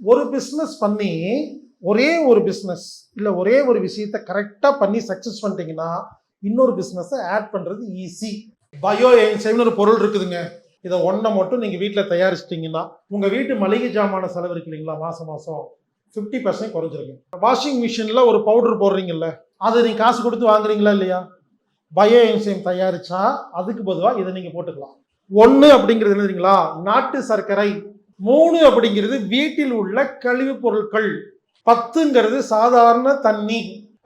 ஒரு பிஸ்னஸ் பண்ணி ஒரே ஒரு பிஸ்னஸ் இல்லை ஒரே ஒரு விஷயத்த கரெக்டாக பண்ணி சக்ஸஸ் பண்ணிட்டீங்கன்னா இன்னொரு பிஸ்னஸை ஆட் பண்ணுறது ஈஸி பயோ என்சைம்னு ஒரு பொருள் இருக்குதுங்க. இதை ஒன்றை மட்டும் நீங்கள் வீட்டில் தயாரிச்சிட்டிங்கன்னா உங்கள் வீட்டு மளிகை ஜாமான செலவு இருக்கு இல்லைங்களா மாதம் மாதம் ஃபிஃப்டி பர்சன்ட் குறைஞ்சிருக்கு வாஷிங் மிஷினில் ஒரு பவுடர் போடுறீங்கல்ல அதை நீங்கள் காசு கொடுத்து வாங்குறீங்களா இல்லையா? பயோ என்சைம் தயாரித்தா அதுக்கு பொதுவாக இதை நீங்கள் போட்டுக்கலாம். ஒன்று அப்படிங்கிறது என்னதுங்களா நாட்டு சர்க்கரை மூணு அப்படிங்கிறது வீட்டில் உள்ள கழிவுப் பொருட்கள். பத்துங்கிறது சாதாரண தண்ணி.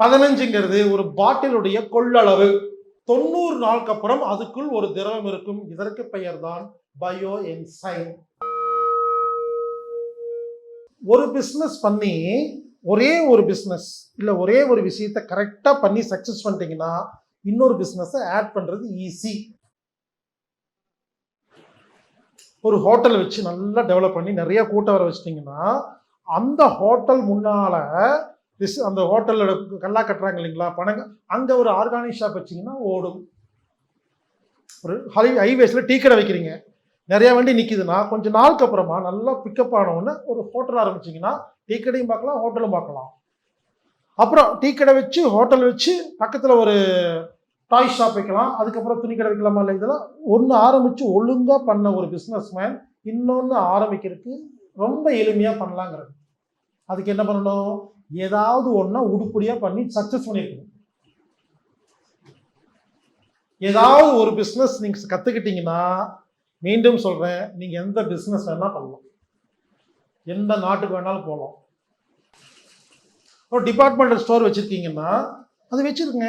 பதினஞ்சுங்கிறது ஒரு பாட்டிலுடைய கொள்ளளவு. தொண்ணூறு நாளுக்கு அப்புறம் அதுக்குள் ஒரு திரவம் இருக்கும். இதற்கு பெயர் தான் பயோ என்சைம் ஒரு பிஸ்னஸ் பண்ணி ஒரே ஒரு பிஸ்னஸ் இல்லை ஒரே ஒரு விஷயத்த கரெக்டாக பண்ணி சக்ஸஸ் பண்ணிட்டீங்கன்னா இன்னொரு பிஸ்னஸை ஆட் பண்ணுறது ஈஸி ஒரு ஹோட்டல் வச்சு நல்லா டெவலப் பண்ணி நிறைய கூட்டம் வர வச்சிட்டிங்கன்னா அந்த ஹோட்டல் முன்னால் ரிஸ் அந்த ஹோட்டலோட கல்லா கட்டுறாங்க இல்லைங்களா பணங்க அங்கே ஒரு ஆர்கானிக் ஷாப் வச்சிங்கன்னா ஓடும். ஒரு ஹை ஹைவேஸில் டீ கடை வைக்கிறீங்க. நிறைய வண்டி நிற்கிதுன்னா கொஞ்சம் நாளுக்கு அப்புறமா நல்லா பிக்கப் ஆனவுடனே ஒரு ஹோட்டல் ஆரம்பிச்சிங்கன்னா டீ கடையும் பார்க்கலாம் ஹோட்டலும் பார்க்கலாம். அப்புறம் டீ கடை வச்சு ஹோட்டல் வச்சு பக்கத்தில் ஒரு டாய் ஷாப் வைக்கலாம் அதுக்கப்புறம் துணி கடை வைக்கலாமா இல்லை இதெல்லாம் ஒன்று ஆரம்பித்து ஒழுங்காக பண்ண ஒரு பிஸ்னஸ் மேன் இன்னொன்று ஆரம்பிக்கிறதுக்கு ரொம்ப எளிமையாக பண்ணலாங்கிறது. அதுக்கு என்ன பண்ணணும்? ஏதாவது ஒன்றா உடுப்படியாக பண்ணி சக்ஸஸ் பண்ணியிருக்கணும் ஏதாவது ஒரு பிஸ்னஸ் நீங்கள் கற்றுக்கிட்டீங்கன்னா மீண்டும் சொல்கிறேன் நீங்கள் எந்த பிஸ்னஸ் வேணால் பண்ணலாம். எந்த நாட்டுக்கு வேணாலும் போகலாம் ஒரு டிபார்ட்மெண்டல் ஸ்டோர் வச்சுருக்கீங்கன்னா அது வச்சுருங்க.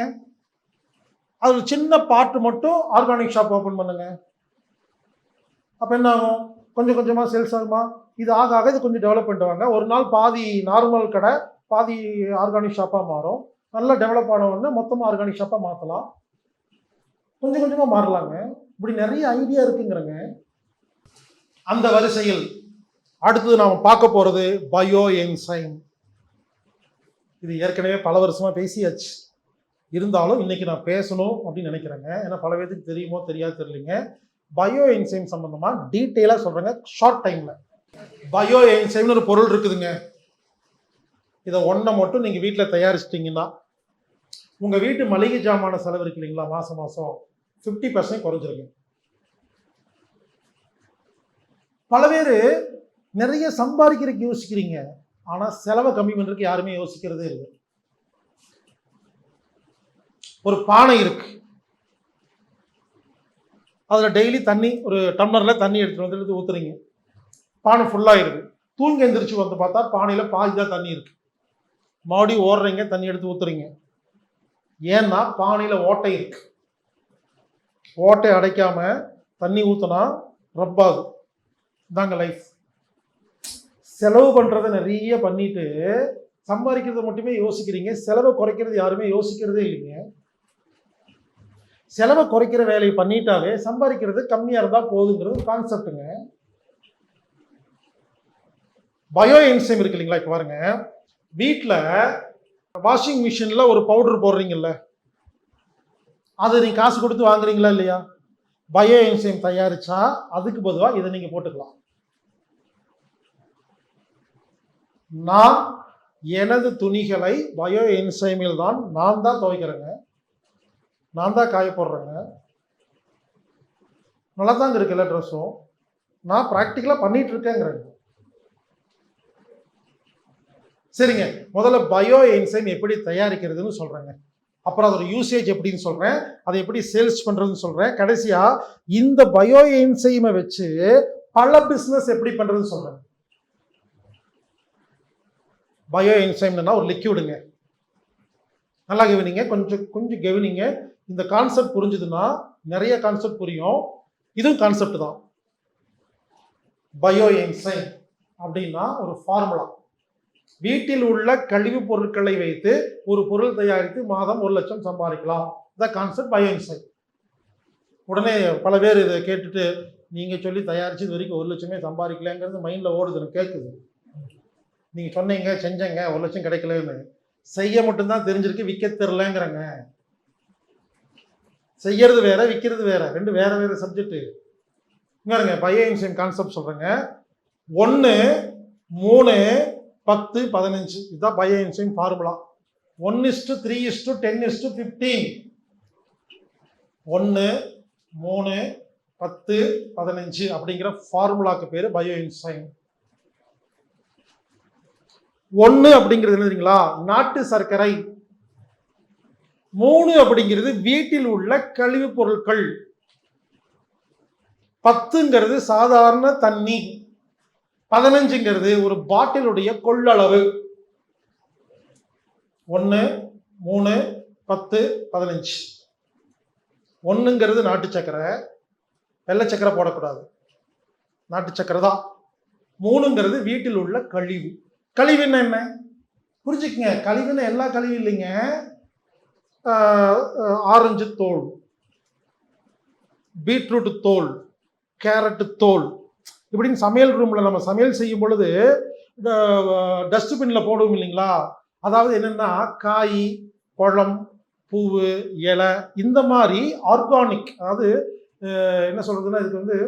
அதில் சின்ன பார்ட் மட்டும் ஆர்கானிக் ஷாப் ஓப்பன் பண்ணுங்க. அப்போ என்ன ஆகும்? கொஞ்சம் கொஞ்சமாக சேல்ஸ் ஆகுமா இது ஆக ஆக இது கொஞ்சம் டெவலப் பண்ணுவாங்க ஒரு நாள் பாதி நார்மல் கடை பாதி ஆர்கானிக் ஷாப்பாக மாறும். நல்லா டெவலப் ஆன உடனே மொத்தமாக ஆர்கானிக் ஷாப்பாக மாற்றலாம் கொஞ்சம் கொஞ்சமாக மாறலாங்க. இப்படி நிறைய ஐடியா இருக்குங்கிறங்க. அந்த வரிசையில் அடுத்தது நாம் பார்க்க போகிறது பயோ என்சைம் இது ஏற்கனவே பல வருஷமாக பேசியாச்சு. இருந்தாலும் இன்னைக்கு நான் பேசணும் அப்படின்னு நினைக்கிறேங்க. ஏன்னா பல பேருக்கு தெரியுமோ தெரியாது தெரியலைங்க. பயோ என்சைம் சம்மந்தமாக டீட்டெயிலாக சொல்கிறேங்க ஷார்ட் டைமில் பயோ என்சைம்னு ஒரு பொருள் இருக்குதுங்க. இதை ஒன்றை மட்டும் நீங்கள் வீட்டில் தயாரிச்சிட்டிங்கன்னா உங்கள் வீட்டு மளிகை ஜாமான செலவு இருக்கு இல்லைங்களா மாதம் மாதம் ஃபிஃப்டி பர்சன்ட் குறைஞ்சிருக்கு பல பேர் நிறைய சம்பாதிக்கிறதுக்கு யோசிக்கிறீங்க. ஆனால் செலவை கம்மி பண்ணுறதுக்கு யாருமே யோசிக்கிறதே இல்லை. ஒரு பானை இருக்கு. அதில் டெய்லி தண்ணி ஒரு டம்ளரில் தண்ணி எடுத்துகிட்டு வந்து எடுத்து ஊற்றுறீங்க பானை ஃபுல்லாக இருக்குது தூங்கி எந்திரிச்சு வந்து பார்த்தா பானையில் பாதி தான் தண்ணி இருக்குது மறுபடியும் ஓடுறீங்க தண்ணி எடுத்து ஊற்றுறீங்க ஏன்னா பானையில் ஓட்டை இருக்கு. ஓட்டை அடைக்காம தண்ணி ஊற்றினா ரப்பாது இதாங்க லைஃப் செலவு பண்ணுறதை நிறைய பண்ணிட்டு சம்பாதிக்கிறத மட்டுமே யோசிக்கிறீங்க. செலவை குறைக்கிறது யாருமே யோசிக்கிறதே இல்லைங்க. செலவை குறைக்கிற வேலையை பண்ணிட்டாவே சம்பாதிக்கிறது கம்மியாக இருந்தால் போதுங்கிறது கான்செப்ட்டுங்க பயோ என்சைம் இருக்கு இல்லைங்களா இப்போ பாருங்க. வீட்டில் வாஷிங் மிஷினில் ஒரு பவுடர் போடுறீங்கல்ல. அதை நீங்கள் காசு கொடுத்து வாங்குறீங்களா இல்லையா? பயோ என்சைம் தயாரிச்சா அதுக்கு பொதுவாக இதை நீங்கள் போட்டுக்கலாம். நான் எனது துணிகளை பயோ என்சைமில் தான் நான் தான் துவைக்கிறேங்க. நான் தான் காய போடுறேங்க. நல்லா தாங்க இருக்கு எல்லா ட்ரெஸ்ஸும் நான் ப்ராக்டிக்கலாக பண்ணிட்டு இருக்கேங்கிறேங்க சரிங்க. முதல்ல பயோ என்சைம் எப்படி தயாரிக்கிறதுன்னு சொல்கிறேங்க அப்புறம் அதோட யூசேஜ் எப்படின்னு சொல்கிறேன் அதை எப்படி சேல்ஸ் பண்ணுறதுன்னு சொல்கிறேன் கடைசியாக இந்த பயோ என்சைமை வச்சு பல பிஸ்னஸ் எப்படி பண்ணுறதுன்னு சொல்கிறேன் பயோ என்சைம்னா ஒரு லிக்யூடுங்க நல்லா கவனிங்க. கொஞ்சம் கொஞ்சம் கவனிங்க. இந்த கான்செப்ட் புரிஞ்சுதுன்னா நிறைய கான்செப்ட் புரியும். இதுவும் கான்செப்ட் தான். பயோ என்சைம் அப்படின்னா ஒரு ஃபார்முலா வீட்டில் உள்ள கழிவுப் பொருட்களை வைத்து ஒரு பொருள் தயாரித்து மாதம் ஒரு லட்சம் சம்பாதிக்கலாம். இதான் கான்செப்ட் பயோ என்சைம் உடனே பல பேர் இதை கேட்டுட்டு நீங்கள் சொல்லி தயாரிச்சு இது வரைக்கும் ஒரு லட்சமே சம்பாதிக்கலங்கிறது மைண்டில் ஓடுதுன்னு கேட்குது நீங்கள் சொன்னீங்க செஞ்சங்க ஒரு லட்சம் கிடைக்கலன்னு. செய்ய மட்டும்தான் தெரிஞ்சிருக்கு விற்க தெரிலங்கிறங்க செய்யறது வேற விற்கிறது வேற. ரெண்டு வேற வேற சப்ஜெக்ட் பாருங்க பயோ கான்செப்ட் சொல்றேங்க. ஒன்று மூணு பத்து பதினஞ்சு. இதுதான் bio enzyme formula one is to three is to ten is to fifteen ஒன்று மூணு பத்து பதினஞ்சு அப்படிங்கிற ஃபார்முலாக்கு பேர் பயோ இன்சைன் ஒன்று அப்படிங்கிறது என்ன நாட்டு சர்க்கரை. மூணு அப்படிங்கிறது வீட்டில் உள்ள கழிவுப் பொருட்கள். பத்துங்கிறது சாதாரண தண்ணி. பதினஞ்சுங்கிறது ஒரு பாட்டிலுடைய கொள்ளளவு. ஒன்று மூணு பத்து பதினஞ்சு. ஒன்றுங்கிறது நாட்டு சக்கரை. வெள்ளை சக்கரை போடக்கூடாது. நாட்டு சக்கரை தான். மூணுங்கிறது வீட்டில் உள்ள கழிவு. கழிவுன்னா என்ன? புரிஞ்சுக்கங்க. கழிவுன்னு எல்லா கழிவு இல்லைங்க. ஆரஞ்சு தோல் பீட்ரூட் தோல் கேரட்டு தோல். இப்படின்னு சமையல் ரூமில் நம்ம சமையல் செய்யும் பொழுது டஸ்ட்பின்ல போடுவோம் இல்லைங்களா? அதாவது என்னென்னா காய் பழம் பூவு இலை இந்த மாதிரி ஆர்கானிக் அதாவது என்ன சொல்கிறதுன்னா இதுக்கு வந்து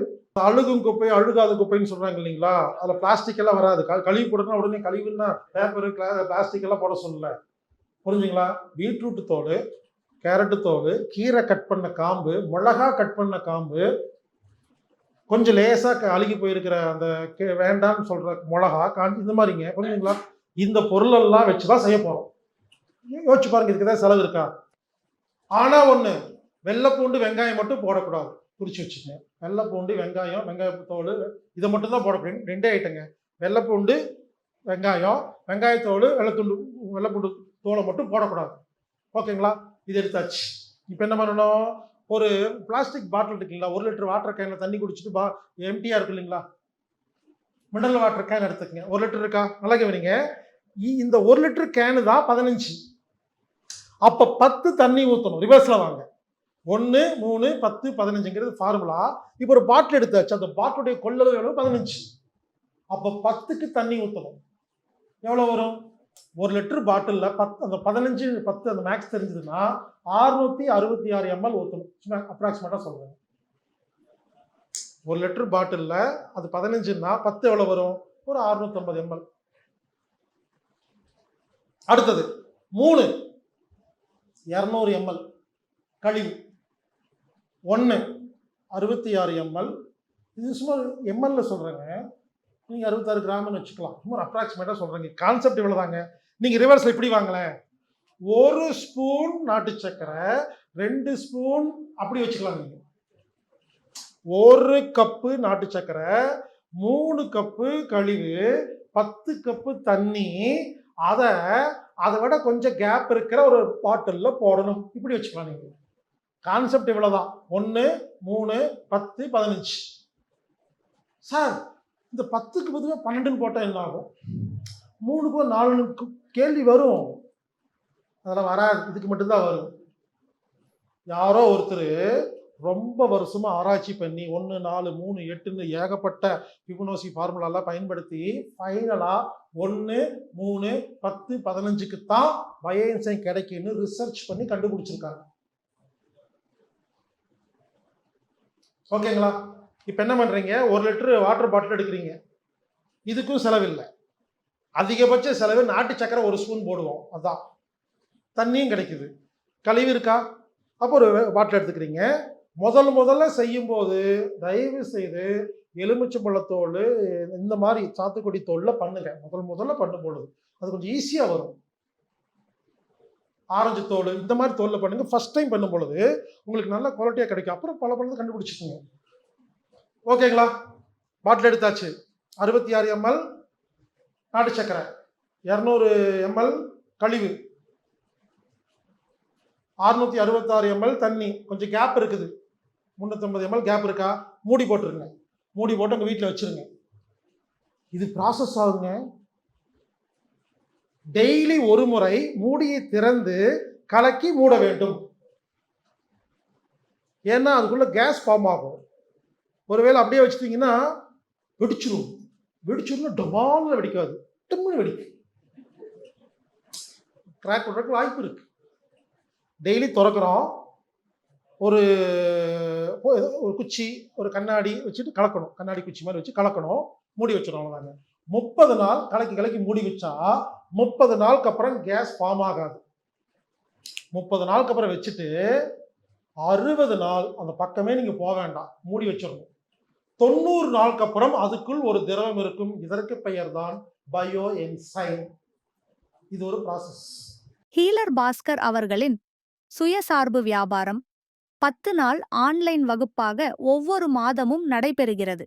அழுகும் குப்பை அழுகாத குப்பைன்னு சொல்கிறாங்க இல்லைங்களா? அதில் பிளாஸ்டிக் எல்லாம் வராது. கழிவு போடுறதுனா உடனே கழிவுன்னா பேப்பர் பிளாஸ்டிக் எல்லாம் போட சொல்லலை புரிஞ்சுங்களா? பீட்ரூட் தோல் கேரட்டு தோல் கீரை கட் பண்ண காம்பு மிளகா கட் பண்ண காம்பு கொஞ்சம் லேசாக அழுகி போயிருக்கிற அந்த வேண்டாம்னு சொல்கிற மிளகா காஞ்சி இந்த மாதிரிங்க. புரிஞ்சுங்களா? இந்த பொருளெல்லாம் வச்சு தான் செய்ய போகிறோம் யோசிச்சு பாருங்க இதுக்கு தான் செலவு இருக்கா? ஆனால் ஒன்று வெள்ளை பூண்டு வெங்காயம் மட்டும் போடக்கூடாது. குறிச்சு வச்சுக்கங்க வெள்ளை பூண்டு வெங்காயம் வெங்காய தோல் இதை மட்டும் தான் போடக்கூடாது ரெண்டே ஐட்டங்க. வெள்ளை பூண்டு வெங்காயம் வெங்காயத்தோல் வெள்ளைத்துண்டு வெள்ளைப்பூண்டு தோலை மட்டும் போடக்கூடாது. ஓகேங்களா? இது எடுத்தாச்சு. இப்போ என்ன பண்ணணும்? ஒரு பிளாஸ்டிக் பாட்டில் இருக்குங்களா? ஒரு லிட்டர் வாட்டர் கேனில் தண்ணி குடிச்சிட்டு பா எம்டியாக இருக்கு இல்லைங்களா? மினரல் வாட்டர் கேன் எடுத்துக்கங்க. ஒரு லிட்டர் இருக்கா? நல்லா கவனிங்க இ- இந்த ஒரு லிட்டர் கேனு தான் பதினஞ்சு. அப்போ பத்து தண்ணி ஊற்றணும் ரிவர்ஸில் வாங்க. ஒன்று மூணு பத்து பதினஞ்சுங்கிறது ஃபார்முலா இப்போ ஒரு பாட்டில் எடுத்தாச்சு. அந்த பாட்டிலுடைய கொள்ளளவு எவ்வளோ பதினஞ்சு. அப்போ பத்துக்கு தண்ணி ஊற்றணும் எவ்வளோ வரும்? ஒரு லிட்டர் பாட்டிலில் பத்து அந்த பதினஞ்சு பத்து அந்த மேக்ஸ் தெரிஞ்சதுன்னா அறுநூத்தி அறுபத்தி ஆறு எம்எல் ஊற்றணும் அப்ராக்சிமேட்டாக சொல்கிறேன் ஒரு லிட்டர் பாட்டிலில் அது பதினஞ்சுன்னா பத்து எவ்வளோ வரும்? ஒரு அறுநூத்தம்பது எம்எல் அடுத்தது மூணு. இரநூறு எம்எல் கழிவு. ஒன்று அறுபத்தி ஆறு எம்எல் இது சும்மா எம்எல்ல சொல்கிறேங்க நீங்கள் அறுபத்தாறு கிராம்னு வச்சுக்கலாம். சும்மா அப்ராக்சிமேட்டாக சொல்கிறீங்க கான்செப்ட் இவ்வளோதாங்க நீங்கள் ரிவர்ஸில் இப்படி வாங்களேன். ஒரு ஸ்பூன் நாட்டு சர்க்கரை ரெண்டு ஸ்பூன் அப்படி வச்சுக்கலாம் நீங்கள் ஒரு கப்பு நாட்டு சர்க்கரை மூணு கப்பு கழிவு பத்து கப்பு தண்ணி அதை அதை விட கொஞ்சம் கேப் இருக்கிற ஒரு பாட்டிலில் போடணும். இப்படி வச்சுக்கலாம் நீங்கள் கான்செப்ட் இவ்வளோதான் ஒன்று மூணு பத்து பதினஞ்சு. சார் இந்த பத்துக்கு பதிலாக பன்னெண்டுன்னு போட்டால் என்ன ஆகும் மூணுக்கோ நாலுக்கு கேள்வி வரும். அதெல்லாம் வராது. இதுக்கு மட்டும்தான் வரும். யாரோ ஒருத்தர் ரொம்ப வருஷமாக ஆராய்ச்சி பண்ணி ஒன்று நாலு மூணு எட்டுன்னு ஏகப்பட்ட பிபுனோசி ஃபார்முலாலாம் பயன்படுத்தி ஃபைனலாக ஒன்று மூணு பத்து பதினஞ்சுக்கு தான் பயோஎன்சைம் கிடைக்குன்னு ரிசர்ச் பண்ணி கண்டுபிடிச்சிருக்காங்க. ஓகேங்களா? இப்போ என்ன பண்ணுறீங்க ஒரு லிட்டரு வாட்டர் பாட்டில் எடுக்கிறீங்க. இதுக்கும் செலவில்லை. அதிகபட்ச செலவு நாட்டு சக்கரை ஒரு ஸ்பூன் போடுவோம். அதான். தண்ணியும் கிடைக்குது. கழிவு இருக்கா? அப்போ ஒரு பாட்டில் எடுத்துக்கிறீங்க. முதல் முதல்ல செய்யும்போது தயவு செய்து எலுமிச்சம்பழத்தோல் இந்த மாதிரி சாத்துக்குடி தோலில் பண்ணுங்க. முதல் முதல்ல பண்ணும்பொழுது அது கொஞ்சம் ஈஸியாக வரும். ஆரஞ்சு தோல் இந்த மாதிரி தோலில் பண்ணுங்க. ஃபஸ்ட் டைம் பண்ணும் பொழுது உங்களுக்கு நல்ல குவாலிட்டியாக கிடைக்கும். அப்புறம் பல பழத்தை கண்டுபிடிச்சிக்கோங்க. ஓகேங்களா? பாட்டில் எடுத்தாச்சு. அறுபத்தி ஆறு எம்எல் நாட்டு சக்கரை. இரநூறு எம்எல் கழிவு. அறுநூத்தி அறுபத்தாறு எம்எல் தண்ணி. கொஞ்சம் கேப் இருக்குது. முந்நூற்றம்பது எம்எல் கேப் இருக்கா? மூடி போட்டுருங்க. மூடி போட்டு உங்கள் வீட்டில் வச்சிருங்க. இது ப்ராசஸ் ஆகுங்க. டெய்லி ஒரு முறை மூடியை திறந்து கலக்கி மூட வேண்டும். ஏன்னா அதுக்குள்ள கேஸ் ஃபார்ம் ஆகும். ஒருவேளை அப்படியே வச்சிட்டிங்கன்னா வெடிச்சிடும் வெடிச்சிருந்தா டபால்னு வெடிக்காது. டம்னு வெடிக்கும். கிராக் பண்ணுறதுக்கு வாய்ப்பு இருக்கு. டெய்லி திறக்கிறோம். ஒரு ஒரு குச்சி ஒரு கண்ணாடி வச்சுட்டு கலக்கணும். கண்ணாடி குச்சி மாதிரி வச்சு கலக்கணும். மூடி வச்சிடும் அவ்வளோதாங்க முப்பது நாள் கலக்கி கலக்கி மூடி வச்சா முப்பது நாளுக்கு அப்புறம் கேஸ் ஃபார்ம் ஆகாது. முப்பது நாளுக்கு அப்புறம் வச்சுட்டு அறுபது நாள் அந்த பக்கமே நீங்கள் போக வேண்டாம். மூடி வச்சிடணும். தொண்ணூறு நாளுக்கு அப்புறம் அதுக்குள் ஒரு திரவம் இருக்கும். இதற்கு பெயர் தான் பயோ என்சைம் இது ஒரு ப்ராசஸ் ஹீலர் பாஸ்கர் அவர்களின் சுயசார்பு வியாபாரம் பத்து நாள் ஆன்லைன் வகுப்பாக ஒவ்வொரு மாதமும் நடைபெறுகிறது.